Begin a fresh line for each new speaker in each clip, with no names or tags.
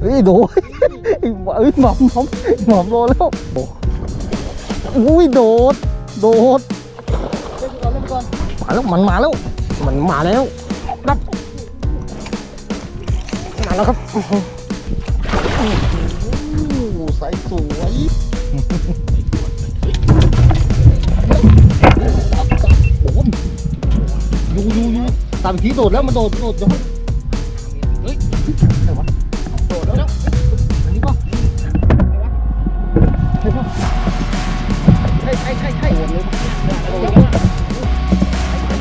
เฮ้ยโดนเอ้ยหมอมหมอมหมอมโดนแล้วโอ้อุ้ยโดด โดดมาแล้วมันมาแล้วมันมาแล้วรับมาแล้วครับโอ้โหใส่สวยโอ้โหยูยูยูตามผีโดดแล้วมันโดดโดดโดด โดดแล้วอันนี้ป่ะใช่ป่ะใช่ใช่ใช่ใช่หมดเลย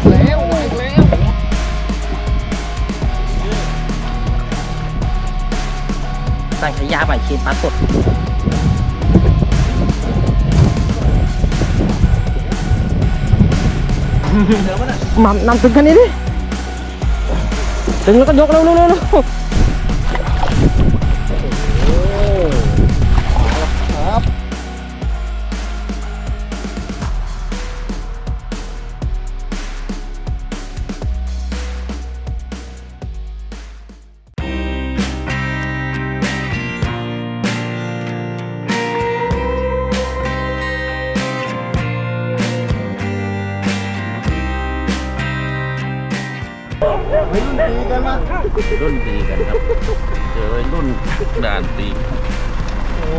แล้วแล้วแล้ว
สั่งขยาใหม่เคนปลาสด
หม่ำนำถึงแค่นี้ดิถึงแล้วก็ยกเร็วเร็วเร็ว รุ่นตีกันมา
รุ่นตีกันครับ เจอรุ่นด่านตี
โอ้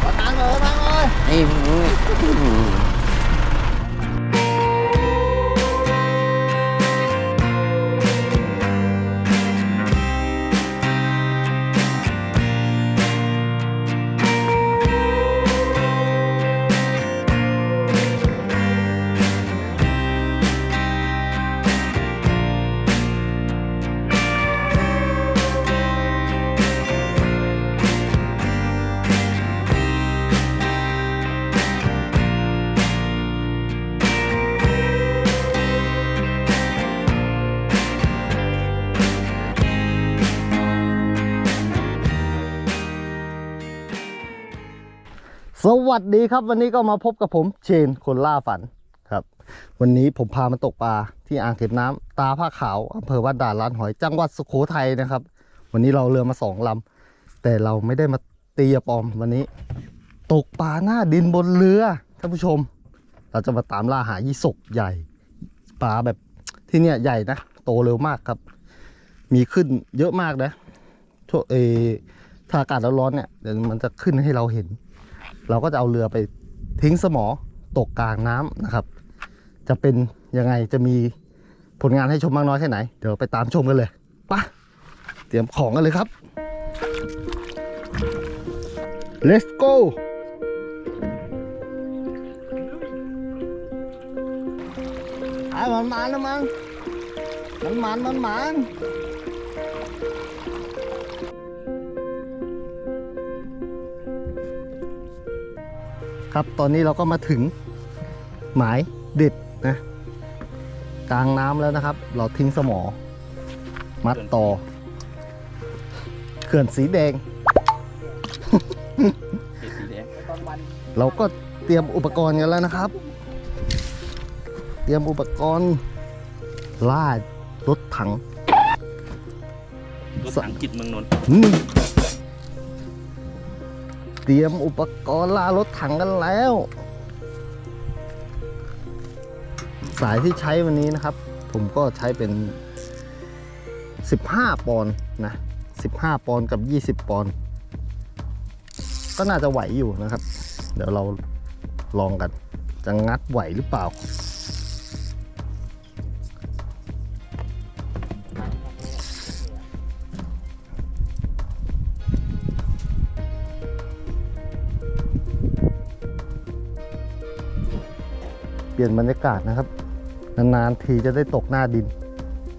ขอตังค์เลยตังค์เลย
ไส
วัสดีครับวันนี้ก็มาพบกับผมเชนคนล่าฝันครับ วันนี้ผมพามาตกปลาที่อ่างเก็บน้ำตาผ้าขาวอำเภอวัดด่านลานหอยจังหวัดสุโขทัยนะครับ วันนี้เราเรือมาสองลำแต่เราไม่ได้มาตีปอมวันนี้ ตกปลาหน้าดินบนเรือท่านผู้ชม เราจะมาตามล่าหายี่สกใหญ่ปลาแบบที่เนี่ยใหญ่นะโตเร็วมากครับ มีขึ้นเยอะมากนะช่วเออถ้าอากาศร้อนๆเนี่ยเดี๋ยวมันจะขึ้นให้เราเห็น เราก็จะเอาเรือไปทิ้งสมอตกกลางน้ำนะครับ จะเป็นยังไงจะมีผลงานให้ชมมากน้อยแค่ไหน เดี๋ยวไปตามชมกันเลยไปะเตรียมของกันเลยครับ let's go ไอ้มันมันนะมันมันมันมันมัน ครับ ตอนนี้เราก็มาถึงหมายเด็ดนะกลางน้ำแล้วนะครับ เราทิ้งสมอ มัดต่อเขื่อนสีแดง
สีแดง
เราก็เตรียมอุปกรณ์กันแล้วนะครับ เตรียมอุปกรณ์ล่ารถถัง
รถถังจิตเมืองนนท์
นี่ เตรียมอุปกรณ์ล่ารถถังกันแล้ว สายที่ใช้วันนี้นะครับ ผมก็ใช้เป็น 15 ปอนด์นะ 15 ปอนด์กับ 20 ปอนด์ก็น่าจะไหวอยู่นะครับ เดี๋ยวเราลองกัน จะงัดไหวหรือเปล่า เปลี่ยนบรรยากาศนะครับ นานๆทีจะได้ตกหน้าดิน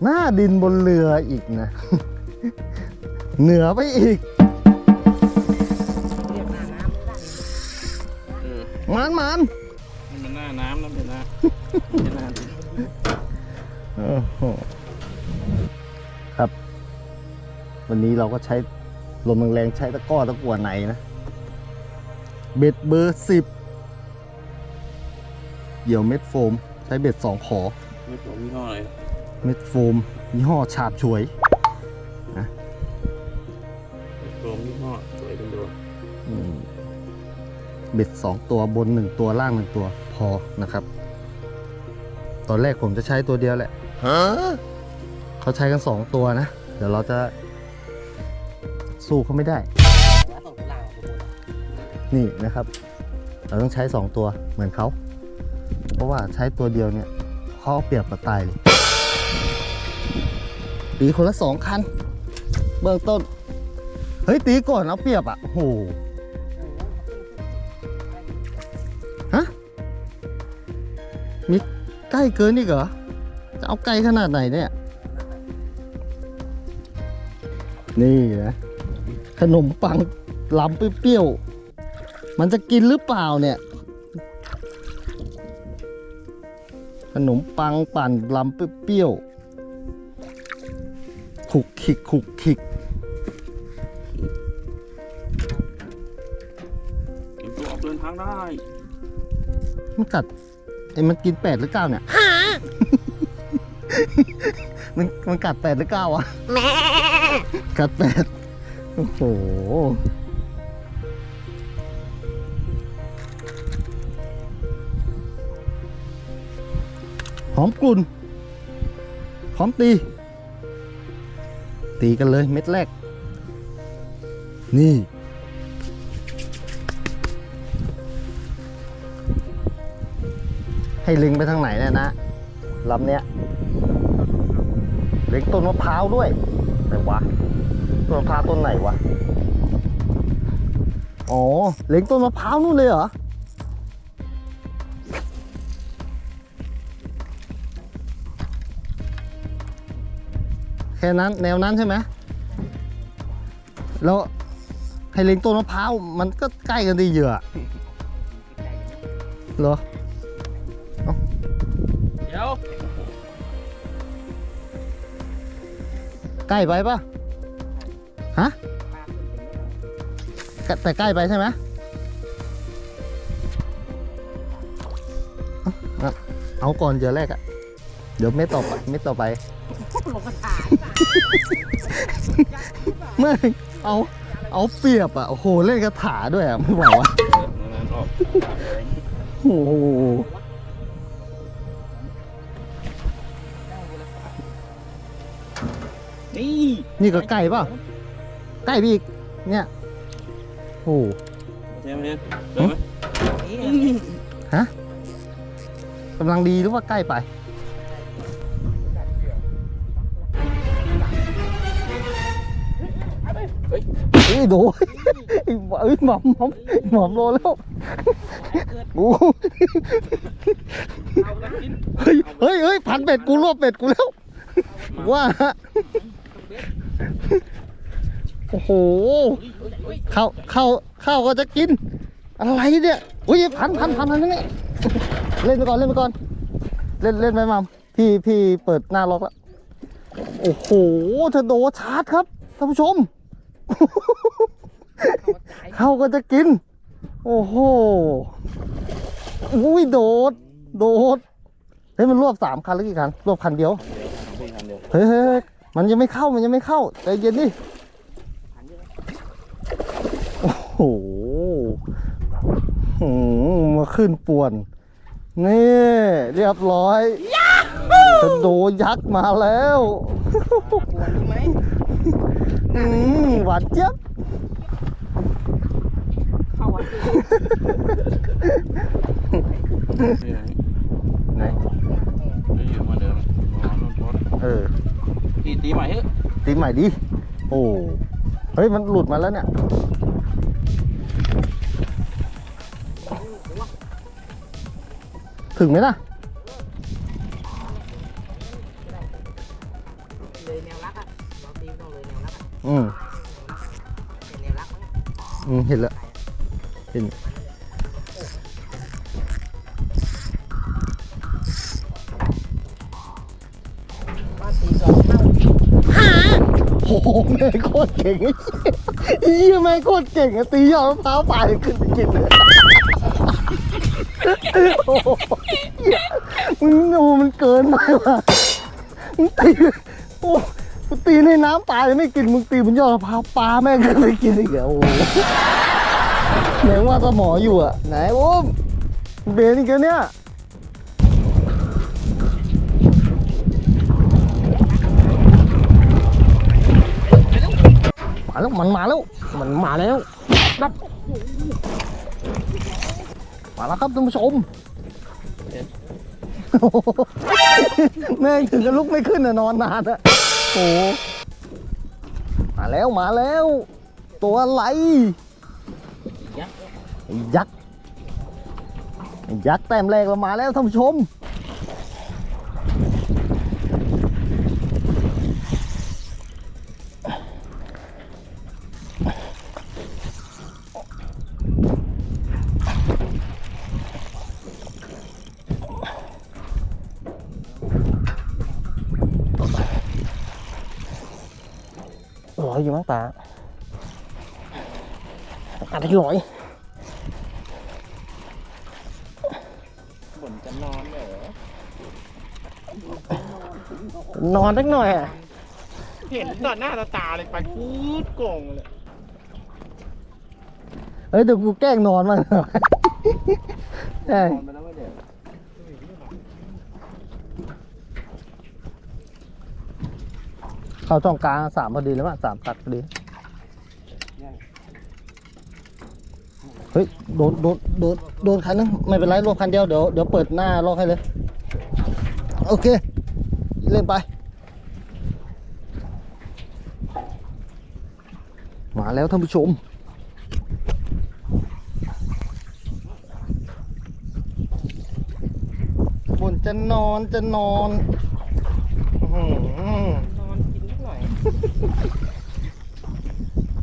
หน้าดินบนเรืออีกนะ เหนือไปอีก
เออ
มันมัน
มันหน้าน้ำแล้วเป็นหน้าเป็นหน้าดิน
โอ้โหครับ วันนี้เราก็ใช้ลมแรงๆใช้ตะกร้อตะกั่วไหนนะเบ็ดเบอร์สิบ เดี่ยวเม็ดโฟม ใช้เบ็ดสองขอ
เม็ดโฟมยี่ห้ออะไร
เม็ดโฟมยี่ห้อฉาบฉวยนะเม็
ดโฟมยี่ห้อสวยเป็นตัว
อืเบ็ดสองตัวบนหนึ่งตัวล่างหนึ่งตัวพอนะครับ ตอนแรกผมจะใช้ตัวเดียวแหละฮะเขาใช้กันสองตัวนะ เดี๋ยวเราจะ สู้เขาไม่ได้นี่นะครับ เราต้องใช้สองตัวเหมือนเขา เพราะว่าใช้ตัวเดียวเนี่ยเขาเอาเปรียบมาตายเลยตีคนละสองคัน เบื้องต้น เฮ้ย ตีก่อนเอาเปรียบอะโอ้โหฮะมีใกล้เกินอีกเหรอ จะเอาไกลขนาดไหนเนี่ย นี่นะ ขนมปังลำเปรี้ยว มันจะกินหรือเปล่าเนี่ย ขนมปังปั่นลำเปรี้ยวๆขุกขิกขุกขิก
เตรียมตัวออกเดินทางได้
มันกัดไอ้มันกินแปดหรือเก้าเนี่ย มันมันกัดแปดหรือเก้าวะ กัดแปด โอ้โห หอมกลุ่นหอมตี ตีกันเลยเม็ดแรก นี่ ให้ล็งไปทางไหนเนี่ยนะลำเนี้ยเล็งต้นมะพร้าวด้วยไหนวะต้นมะพร้าวต้นไหนวะ อ๋อเล็งต้นมะพร้าวนู่นเลยเหรอ ค่นั้นแนวนั้นใช่ไหมแล้วให้เล็งต้นมะพร้าวมันก็ใกล้กันดีเหยื่อเหรอ
เดี๋ยว
ใกล้ไปปะฮะกแต่ใกล้ไปใช่ไหมเอาเอาก่อนเดี๋ยวแรกอะเดี๋ยวไม่ต่อไปไม่ต่อไป ไม่เอา เอาเปรียบอะโอ้โห เล่นกระถาด้วยอะไม่ไหววะ
นั่นออก
โอ้โห
นี่
นี่ก็ใกล้ปะใกล้ไปอีกเนี่ยโอ้โห
เดี๋ยวเดี๋ยวเดี๋ยวไหม
กำลังดีหรือว่าใกล้ไป ฮ้ยโดนเอ้ยหม่อมหม่อมหม่อมโดนแล้วโอ้เฮ้ยเฮ้ยเฮ้ยพันเป็ดกูรวบเป็ดกูแล้วว่าโอ้โหเข้าเข้าเข้าก็จะกิน อะไรเนี่ยอุ้ยพันพันพันพันนี่เล่นไปก่อนเล่นไปก่อน เล่นเล่นไปมัมพี่พี่เปิดหน้าล็อกแล้วโอ้โหเธอโดชาร์จครับท่านผู้ชม เข้าก็จะกิน โอ้โหอุ้ยโดด โดด เฮ้ยมันรวบสามคันหรือกี่คันรวบคันเดียว เฮ้ยเฮ้ยเฮ้ยมันยังไม่เข้ามันยังไม่เข้าใจเย็นดิ โอ้โหหืมมาขึ้นป่วน นี่เรียบร้อยจะโดยักษ์มาแล้ว อืมหวานเจี๊ยบ
นี่ไง
ไหน
นี่อยู่มาเดิมรอรถรถ
เออ
ตีตีใหม่เฮ้ย
ตีใหม่ดิ โอ้ เฮ้ย มันหลุดมาแล้วเนี่ยถึงไหมนะ
อื
ม
เป็นแนวรักมั้ย
อืมเห็นแล้วเห็น
ว่าตีสองเท่า
โอ้โหแม่งโคตรเก่งไอ้เหี้ยแม่งโคตรเก่งอะตียอดมะพร้าวป่าขึ้นไปกินเลยโอ้โหเหี้ยมึงดูมันเกินไปว่ะมึงตีโอ้ มึงตีในน้ำปลายไม่กินมึงตีบนยอดมะพร้าวปลาแม่งขึ้นไปกินอีกเหรอโอ้โหเหมือนว่าสมออยู่อะ ไหนอุ้มเบนอีกแล้วเนี่ยมาแล้วมันมาแล้วมันมาแล้วรับมาแล้วครับท่านผู้ชมโอ้โหแม่งถึงกับลุกไม่ขึ้นอะนอนนานอะ โอ้โหมาแล้วมาแล้ว ตัวอะไร
ยักษ์
ไอ้ยักษ์ไอ้ยักษ์แต้มแรกเรามาแล้วท่านผู้ชม มั้งตาอะไรร้อย
บ่นจะนอนเหรอน
อนสักหน่อยอะ
เห็นต่อหน้าต่อตาเลยไปพูดโกงเลย
เฮ้ยเดี๋ยวกูแกล้งนอนมันใช่
นอนไปแล้วไม่ เด็ก
เข้าช่องกลางสามพอดีแล้วมั้งสามตัดพอดี เฮ้ย โดน โดน โดน โดนคันนึงไม่เป็นไรรวมคันเดียว เดี๋ยว เดี๋ยวเปิดหน้าลอกให้เลย โอเค เล่นไป มาแล้วท่านผู้ชมบนจะนอนจะนอนอื้อหือน
อนกินนิดหน่อย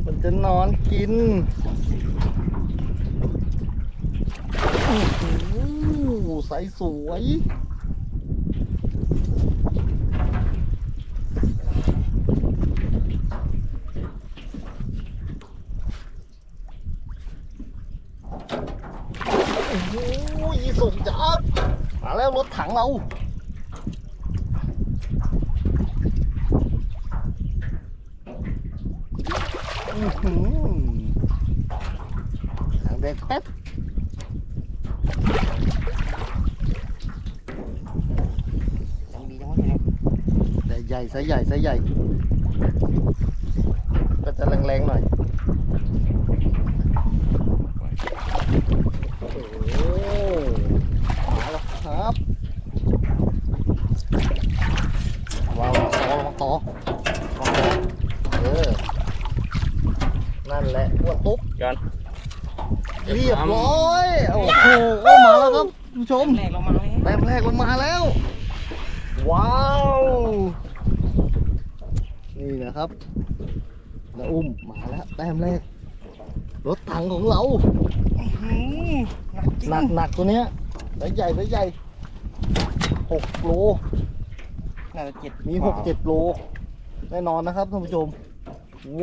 มันจะนอนกินอื้อหือใสสวยโอ้โหสมจัดมาแล้วรถถังเรา อื้อหือ หางแดงแป๊บ
ยังมีน้อยอยู่น
ใส่ใหญ่ใส่ใหญ่ใส่ใหญ่ ก็จะแรงๆหน่อยโอ้โหมาแล้วครับว้าวต่อต่อต่อเออนั่นแหละอ้วนตุ๊บ
ย้อน
เรียบร้อย โอ้โหเอามาแล้วครับผู้ชม
แรกเรามาแล้ว
แต้มแรกมันมาแล้ว ว้าว นี่นะครับนาอุ้มมาแล้วแต้มแรก รถถังของเรา หนักหนักตัวเนี้ยไซส์ใหญ่ไซส์ใหญ่หกโล
น่าจะเจ็ด
มีหกเจ็ดโลแน่นอนนะครับท่านผู้ชม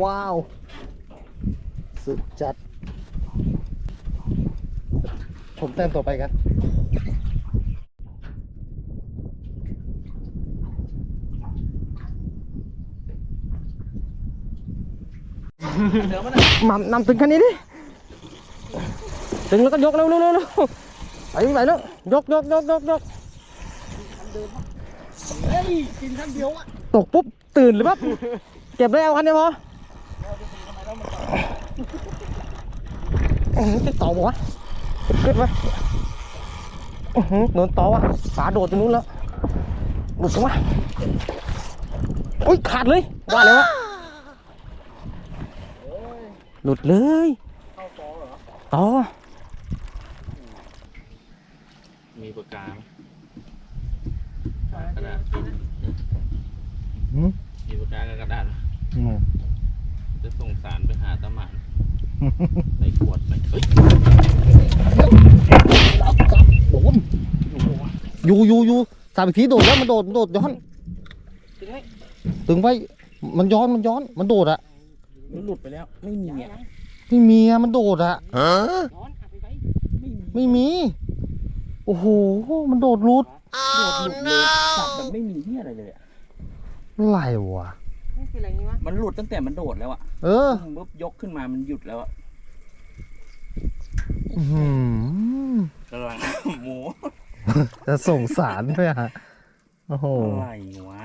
ว้าว สุดจัด ชมแต้มต่อไปกัน
เหลือมันอะ
มานำถึงคันนี้ดิ ถึงแล้วก็ยกเร็วเร็วเร็วเร็วไปยังไงแล้วยกยกยกยกยก
เฮ้ยกินคำเดียวอะ
ตกปุ๊บ ตื่นหรือปั๊บ เก็บได้เอาคันเดียวพออื้อหือจะต่อบอกวะ ขึ้นไปอื้อหือโดนต่อวะฝาโดดตรงนู้นแล้วหลุดตรงวะอุ้ยขาดเลยว่าเลยวะหลุดเลย
เข้าฟอเหรอ
ต่อ
มีปากกาไหมกระดาษ
หืม
มีปากกากับกระดาษไหม
อืม
จะส่งสารไปหาตาหมาน ใส่ขวดใส่เฮ้ย
โดนอยู่อยู่อยู่สามอีกทีโดดแล้วมันโดดมันโดดย้อน
ถึงไหม
ตึงไว้มันย้อนมันย้อนมันโดดอะ
มันหลุดไปแล้ว ไม่มีอะ
ไม่มีอะมันโดดอะ
นอนขับไปไว้ไม่มี
ไม่มี โอ้โห มันโดดรุด
โดดหลุดเลยขับแบบไม่มีที่อะไรเลยอะ
อะไรวะ
นี่ คืออะไรนี่วะ
มันหลุดตั้งแต่มันโดดแล้วอะ
เออ
ปุ๊บยกขึ้นมามันหยุดแล้วอะ
อื้อหือกำ
ลัง หมู
จะส่งสารด้วยฮะโอ้โห
อะไรวะ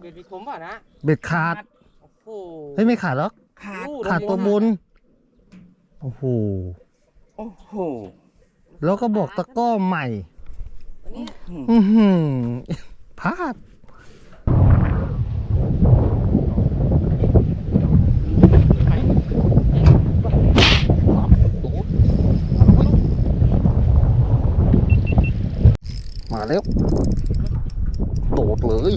เบ็ดมีคมป่ะนะ
เบ็ดขาด
โอ้โห
เฮ้ยไม่ขาดหรอก
ขาด
ขาดตัวบนโอ้โห
โอ้โห
แล้วก็บอกตะกร้อใหม่
อันนี้
อือหือพลาด
ไป
มา แล้ว โดดเลย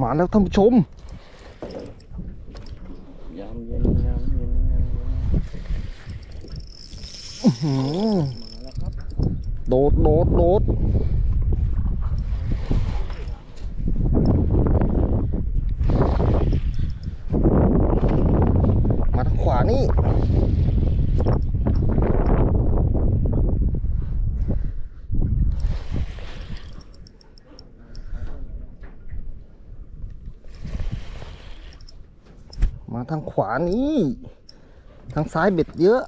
มาแล้วท่านผู้ชม
ยำเย็นยำเย็นยำเย็น
อื้อหือ
มาแล้วครับ
โดด โดด โดดมาทางขวานี่ มาทางขวานี้ทางซ้ายเบ็ดเยอะ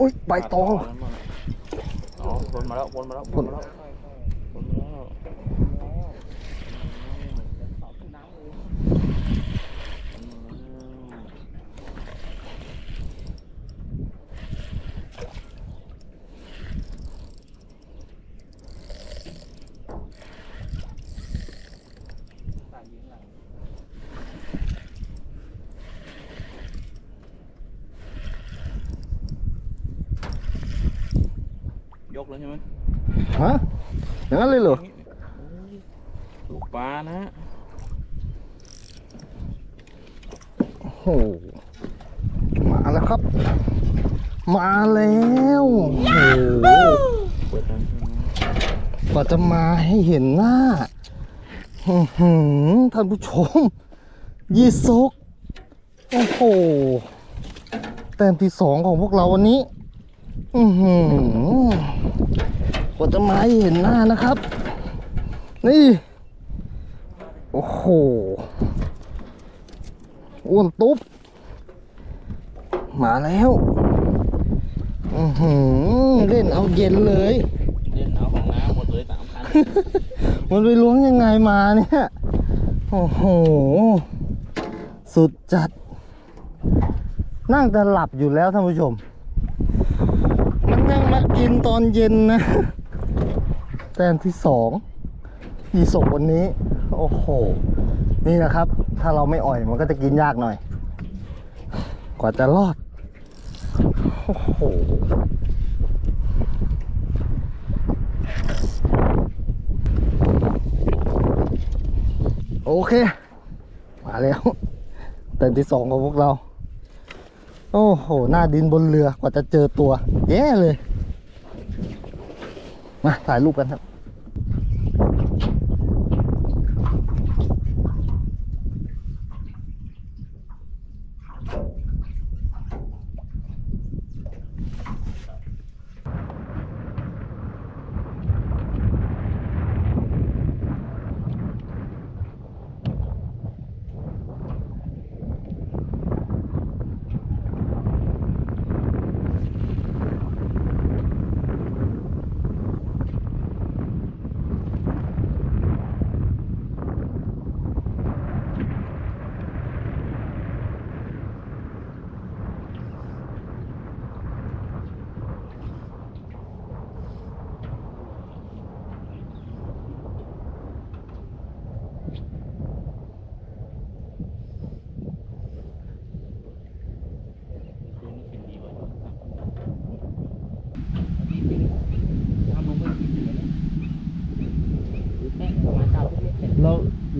อุ้ยใบตอง
อ๋อวนมาแล้ววนมาแล้ววนมาแล้ววนมาแล้ว ยกเลยใช่ไหม
ฮะอย่างนั้นเลยเหรอ
ลูกปลานะ
โอ้โหมาแล้วครับ มาแล้วโอ้โห
เปิดทางขึ้นมาก
ว่าจะมาให้เห็นหน้าอื้อหือท่านผู้ชม ยี่ซกโอ้โหแต้มที่สองของพวกเราวันนี้ อือหือกว่าจะมาให้เห็นหน้านะครับ นี่ โอ้โหอ้วนตุ๊บ มาแล้วอือหือเล่นเอาเย็นเลย
เล่นเอาของน้ำหมดเลยสามพัน
มันไปล้วงยังไงมาเนี่ย โอ้โห สุดจัด นั่งแต่หลับอยู่แล้วท่านผู้ชมมันยังมากิน ตอนเย็นนะ แต้มที่สองอีศกวันนี้ โอ้โห นี่นะครับ ถ้าเราไม่อ่อยมันก็จะกินยากหน่อย กว่าจะรอด โอ้โหโอเค มาแล้วเต็มที่สองของพวกเรา โอ้โห หน้าดินบนเรือกว่าจะเจอตัว แย่เลย มาถ่ายรูปกันครับ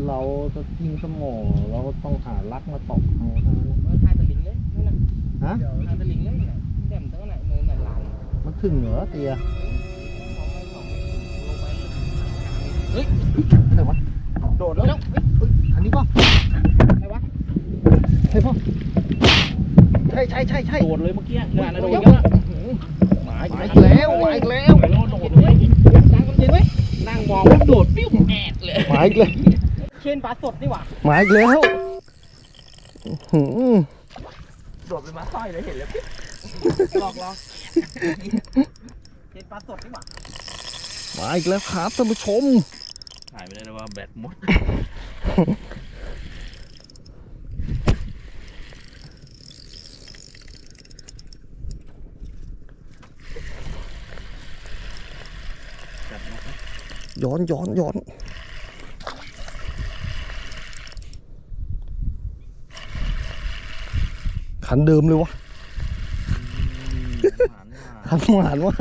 เรา เราจะทิ้งสมองเราก็ต้องหาลักมาตอกเอาเท่านั้นนะ
เมื่อทายตะลิงเลยนั่นน่ะ
ฮะ
ทายตะลิงเลยน่ะแจ่มตั้งไหนมือไหนหลาน
มันถึงเหรอเตีย
เฮ้ย
ไหนวะ
โดดแล้ว
อันนี้ป่ะ
ใครวะ
ใช่ป่ะใช่ใช่ใช่ใช่
โดดเลยเมื่อกี้งานนะโดด
โด
อี
ด
กแล้วหมา
มาอีกแล้วมาอีกแล้ว
ไปโดดโดดเลย
ดังกันจริงไหมนั่งมองแล้วโดดปิ้วแอดเลย
มาอีกแล้ว
เชนปลาสดนี่หว่า
มาอีกแล้วหืม
โดดเป็นมาสร้อยเลยเห็นเลยหลอกลองเชนปลาสดนี่หว่า
มาอีกแล้วครับท่านผู้ชม
ถ่ายไปได้เลยว่าแบตหมดจับนะ
ย้อนย้อนย้อน คันเดิมเลยวะ
หานมา
คันหวานวะ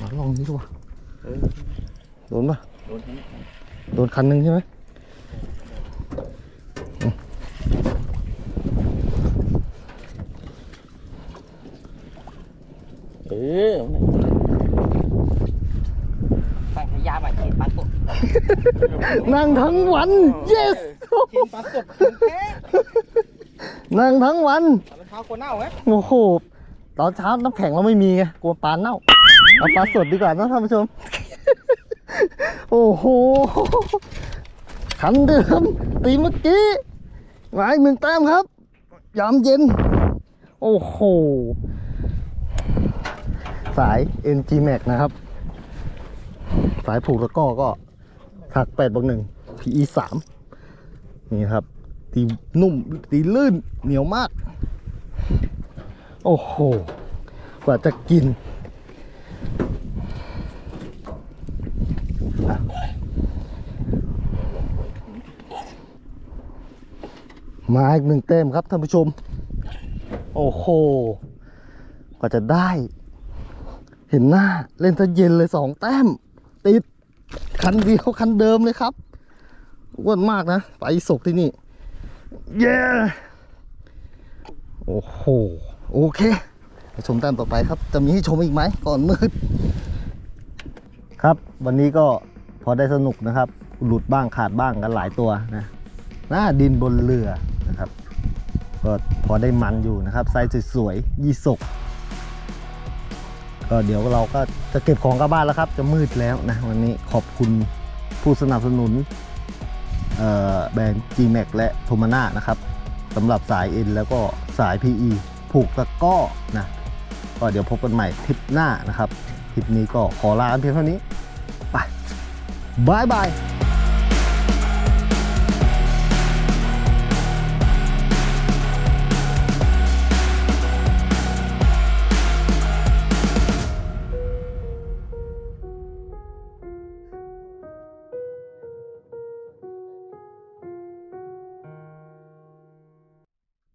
มาลองนี้ดูวะ
เออ
โดนปะ
โดนทั้ง
โดนคันหนึ่งใช่ไหม
เออ
ตั้งฉายาใหม่เชนปลาสด
นั่งทั้งวัน yes
เชนปลาสดของแท้
นั่งทั้งวัน
ตอนเช้ากลัวเน่าไหม
โอ้โหตอนเช้าน้ำแข็งเราไม่มีไงกลัวปลาเน่าเอาปลาสดดีกว่านะท่านผู้ชม โอ้โหขันเดิมตีเมื่อกี้หมายหนึ่งแต้มครับ ยามเย็น โอ้โห สาย NG Max นะครับ สายผูกตะก้อก็ถัก8บวก1 PE 3นี่ครับ ตีนุ่ม ตีลื่นเหนียวมาก โอ้โห กว่าจะกินมาอีกหนึ่งเต็มครับท่านผู้ชม โอ้โห กว่าจะได้ เห็นหน้าเล่นซะเย็นเลยสองแต้ม ติด คันเดียวคันเดิมเลยครับอ้วนมากนะ ไปศกที่นี่ เย้ โอ้โห โอเคชมแต้มต่อไปครับ จะมีให้ชมอีกไหมก่อนมืด ครับวันนี้ก็พอได้สนุกนะครับ หลุดบ้างขาดบ้างกันหลายตัวนะหน้าดินบนเรือนะครับ ก็พอได้มันอยู่นะครับไซส์สวยๆยี่สก ก็เดี๋ยวเราก็จะเก็บของกลับบ้านแล้วครับ จะมืดแล้วนะวันนี้ขอบคุณผู้สนับสนุนแบรนด์ G-Max และโทมาน่านะครับสำหรับสายเอ็นแล้วก็สาย PE ผูกตะก้อนะก็เดี๋ยวพบกันใหม่ทริปหน้านะครับทริปนี้ก็ขอลาเพียงเท่านี้ ไปบายบาย